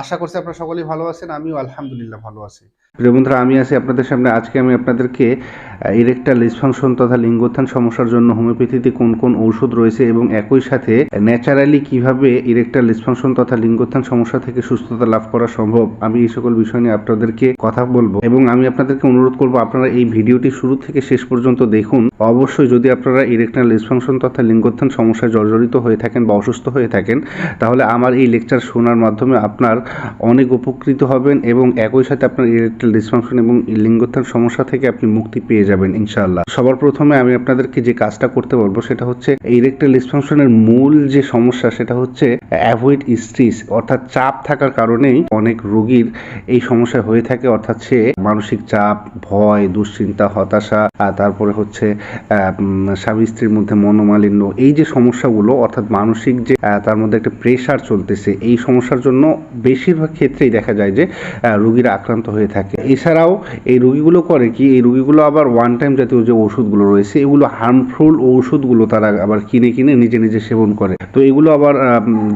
আশা করছি আপনারা সকলেই ভালো আছেন, আমিও আলহামদুলিল্লাহ ভালো আছি। প্রিয় বন্ধুরা, আমি আছি আপনাদের সামনে। আজকে আমি আপনাদেরকে ইরেকটাল ডিসফাংশন তথা লিঙ্গোত্থান সমস্যার জন্য হোমিওপ্যাথিতে কোন কোন ঔষধ রয়েছে এবং একই সাথে ন্যাচারালি কীভাবে ইরেকটাল ডিসফাংশন তথা লিঙ্গোত্থান সমস্যা থেকে সুস্থতা লাভ করা সম্ভব, আমি এই সকল বিষয় নিয়ে আপনাদেরকে কথা বলব। এবং আমি আপনাদেরকে অনুরোধ করব, আপনারা এই ভিডিওটি শুরু থেকে শেষ পর্যন্ত দেখুন। অবশ্যই যদি আপনারা ইরেকটাল ডিসফাংশন তথা লিঙ্গোত্থান সমস্যায় জর্জরিত হয়ে থাকেন বা অসুস্থ হয়ে থাকেন, তাহলে আমার এই লেকচার শোনার মাধ্যমে আপনার অনেক উপকৃত হবেন এবং একই সাথে আপনার ইরেকটাল ডিসফাংশন এবং লিঙ্গোত্থান সমস্যা থেকে আপনি মুক্তি পেয়ে যাবেন, ইনশাআল্লাহ। সবার প্রথমে আমি আপনাদেরকে যে কাজটা করতে বলব সেটা হচ্ছে ইরেকটাল ডিসফাংশনের মূল যে সমস্যা সেটা হচ্ছে অ্যাভয়েড স্ট্রেস অর্থাৎ চাপ থাকার কারণেই অনেক রোগীর এই সমস্যা হয়ে থাকে। অর্থাৎ সে মানসিক চাপ, ভয়, দুশ্চিন্তা, হতাশা তারপরে হচ্ছে স্বামী স্ত্রীর মধ্যে মনোমালিন্য। এই যে সমস্যাগুলো, অর্থাৎ মানসিক যে তার মধ্যে একটা প্রেশার চলতেছে, এই সমস্যার জন্য বেশিরভাগ ক্ষেত্রেই দেখা যায় যে রুগীরা আক্রান্ত হয়ে থাকে। এছাড়াও এই রুগীগুলো করে কি, এই রুগীগুলো আবার ওয়ান টাইম জাতীয় যে ওষুধগুলো রয়েছে, এগুলো হার্মফুল ওষুধগুলো তারা আবার কিনে কিনে নিজে নিজে সেবন করে। তো এগুলো আবার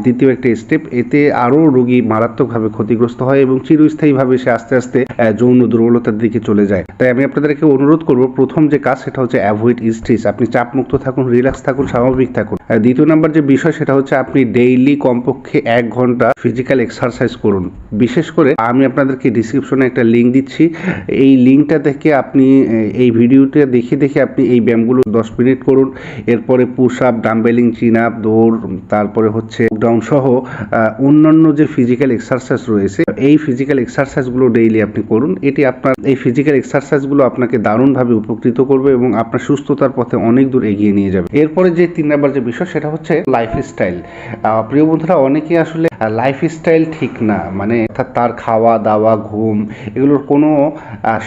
দ্বিতীয় একটা স্টেপ এতে আরও রুগী মারাত্মকভাবে ক্ষতিগ্রস্ত হয় এবং চিরস্থায়ীভাবে সে আস্তে আস্তে যৌন দুর্বলতার দিকে চলে যায়। তাই আমি আপনাদেরকে অনুরোধ করব, প্রথম যে কাজ সেটা হচ্ছে অ্যাভয়েড স্ট্রেস আপনি চাপমুক্ত থাকুন রিল্যাক্স থাকুন, স্বাভাবিক থাকুন। দ্বিতীয় নাম্বার যে বিষয় সেটা হচ্ছে আপনি ডেইলি কমপক্ষে এক ঘণ্টা ফিজিক্যাল এক্সারসাইজ করুন। বিশেষ করে আমি আপনাদেরকে ডিসক্রিপশনে একটা লিঙ্ক দিচ্ছি। এই লিঙ্কটা থেকে আপনি, এই ভিডিওটা দেখে দেখে আপনি এই ব্যায়ামগুলো দশ মিনিট করুন। এরপরে পুশ আপ ডাম্বেলিং চিন আপ দৌড়, তারপরে হচ্ছে ডাউন সহ অন্যান্য যে ফিজিক্যাল এক্সারসাইজ রয়েছে, এই ফিজিক্যাল এক্সারসাইজগুলো ডেইলি আপনি করুন। এটি আপনার, এই ফিজিক্যাল এক্সারসাইজগুলো আপনাকে দারুণভাবে উপকৃত করবে এবং আপনার সুস্থতার পথে অনেক দূর এগিয়ে নিয়ে যাবে। এরপরে যে তিন নাম্বার যে বিষয়, সেটা হচ্ছে লাইফ স্টাইল প্রিয় বন্ধুরা, অনেকেই আসলে লাইফ স্টাইল ঠিক না। মানে অর্থাৎ তার খাওয়া দাওয়া, ঘুম, এগুলোর কোনো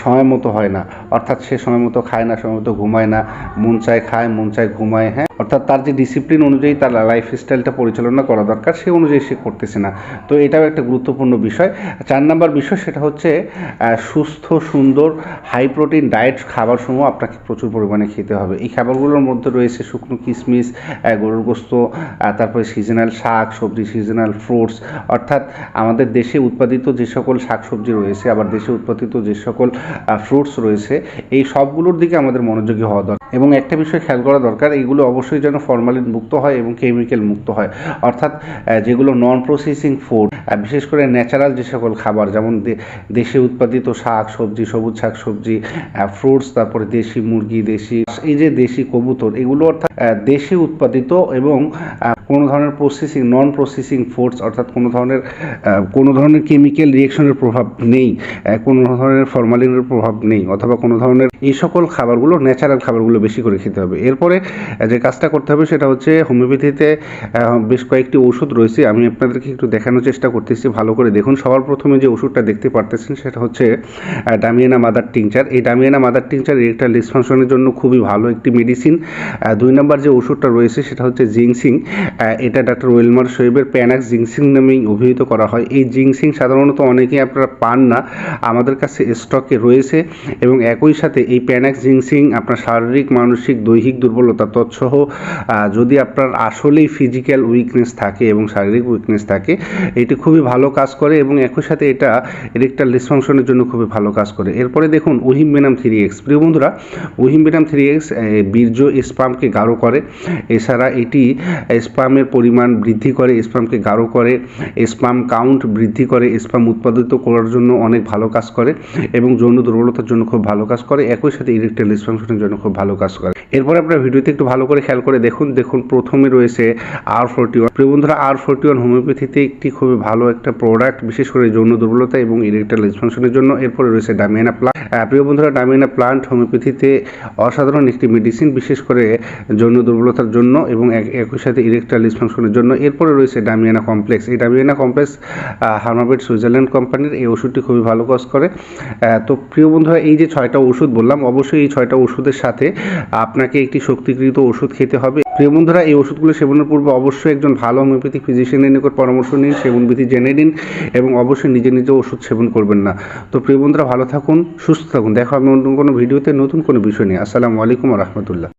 সময় মতো হয় না। অর্থাৎ সে সময় মতো খায় না সময় মতো ঘুমায় না। মন চায় খায়, মন চায় ঘুমায় হ্যাঁ। অর্থাৎ তার যে ডিসিপ্লিন অনুযায়ী তার লাইফ স্টাইলটা পরিচালনা করা দরকার, সে অনুযায়ী সে করতেছে না। তো এটাও একটা গুরুত্বপূর্ণ বিষয়। চার নাম্বার বিষয় সেটা হচ্ছে সুস্থ, সুন্দর হাই প্রোটিন ডায়েট খাবার সমূহ আপনাকে প্রচুর পরিমাণে খেতে হবে। এই খাবারগুলোর মধ্যে রয়েছে শুকনো কিশমিশ গরুর গোস্ত তারপরে সিজনাল শাক সবজি সিজনাল ফ্রুটস অর্থাৎ আমাদের দেশে উৎপাদিত যে সকল শাকসবজি রয়েছে, আবার দেশে উৎপাদিত যে সকল ফ্রুটস রয়েছে, এই সবগুলোর দিকে আমাদের মনোযোগী হওয়া দরকার। এবং একটা বিষয় খেয়াল করা দরকার এইগুলো অবশ্যই যেন ফরমালিন মুক্ত হয় এবং কেমিক্যাল মুক্ত হয়। অর্থাৎ যেগুলো নন প্রসেসিং ফুড বিশেষ করে ন্যাচারাল যে সকল খাবার, যেমন দেশে উৎপাদিত শাক সবজি, সবুজ শাক সবজি ফ্রুটস তারপরে দেশি মুরগি, দেশি এই যে দেশি কবুতর, এগুলো অর্থাৎ দেশে উৎপাদিত এবং কোনো ধরনের প্রসেসিং নন প্রসেসিং ফুডস অর্থাৎ কোনো ধরনের কোনো ধরনের কেমিক্যাল রিয়েকশনের প্রভাব নেই কোনো ধরনের ফরমালিনের প্রভাব নেই, অথবা কোনো ধরনের এই সকল খাবারগুলো ন্যাচারাল খাবারগুলো বেশি করে খেতে হবে। এরপরে যে কাজটা করতে হবে সেটা হচ্ছে হোমিওপ্যাথিতে বেশ কয়েকটি ওষুধ রয়েছে। আমি আপনাদেরকে একটু দেখানোর চেষ্টা করতেছি, ভালো করে দেখুন। সবার প্রথমে যে ওষুধটা দেখতে পারতেছেন সেটা হচ্ছে ডামিয়ানা মাদার টিংচার এই ডামিয়ানা মাদার টিংচার একটা ডিসফাংশনের জন্য খুবই ভালো একটি মেডিসিন দুই নম্বর যে ওষুধটা রয়েছে সেটা হচ্ছে জিংসিং। এটা ডাক্তার ওয়েলমার শোয়েবের প্যানাক্স জিংসিং নামেই অভিহিত করা হয়। এই জিংসিং সাধারণত অনেকেই আপনারা পান না। আমাদের কাছে স্টকে রয়েছে এবং একই সাথে এই প্যানাক্স জিংসিং আপনার শারীরিক, মানসিক, দৈহিক দুর্বলতা তৎসহ যদি আপনার আসলেই ফিজিক্যাল উইকনেস থাকে এবং শারীরিক উইকনেস থাকে, এটি খুবই ভালো কাজ করে এবং একই সাথে এটা ইরেকটাল ডিসফাংশনের জন্য খুবই ভালো কাজ করে। এরপরে দেখুন উহিম বেনাম থ্রি এক্স প্রিয় বন্ধুরা ওহিম বেনাম থ্রি এক্স বীর্য স্পামকে গাঢ় করে, এছাড়া এটি স্পামের পরিমাণ বৃদ্ধি করে স্পামকে গাঢ় করে স্পাম কাউন্ট বৃদ্ধি করে স্পাম উৎপাদিত করার জন্য অনেক ভালো কাজ করে এবং যৌন দুর্বলতার জন্য খুব ভালো কাজ করে। একই সাথে ইলেকট্রিক্যাল ডিসফাংশনের জন্য খুব ভালো কাজ করে। এরপরে আপনার ভিডিওতে একটু ভালো করে খেয়াল করে দেখুন দেখুন প্রথমে রয়েছে আর ফোরটি ওয়ান প্রিয় বন্ধুরা আর ফোরটি ওয়ান হোমিওপ্যাথিতে একটি খুবই ভালো একটা প্রোডাক্ট বিশেষ করে যৌন দুর্বলতা এবং ইরেকটাল ডিসফাংশনের জন্য। এরপরে রয়েছে ডামিয়ানা প্লান্ট প্রিয় বন্ধুরা ডামিয়ানা প্লান্ট হোমিওপ্যাথিতে অসাধারণ একটি মেডিসিন বিশেষ করে যৌন দুর্বলতার জন্য এবং এক- একই সাথে ইরেকটাল ডিসফাংশনের জন্য। এরপরে রয়েছে ডামিয়ানা কমপ্লেক্স এই ডামিয়ানা কমপ্লেক্স হার্মাবেট সুইজারল্যান্ড কোম্পানির এই ওষুধটি খুবই ভালো কাজ করে। তো প্রিয় বন্ধুরা, এই যে ছয়টা ওষুধ বললাম, অবশ্যই এই ছয়টা ওষুধের সাথে আপনাকে একটি শক্তিকৃত ওষুধ খেতে হবে। প্রিয় বন্ধুরা, এই ওষুধগুলো সেবনের পূর্বে অবশ্যই একজন ভালো হোমিওপ্যাথিক ফিজিশিয়ানের নিকট পরামর্শ নিন, সেবনবিধি জেনে নিন এবং অবশ্যই নিজে নিজে ওষুধ সেবন করবেন না। তো প্রিয় বন্ধুরা, ভালো থাকুন, সুস্থ থাকুন। দেখা হবে অন্য কোনো ভিডিওতে নতুন কোনো বিষয় নিয়ে। আসসালামু আলাইকুম রহমতুল্লাহ।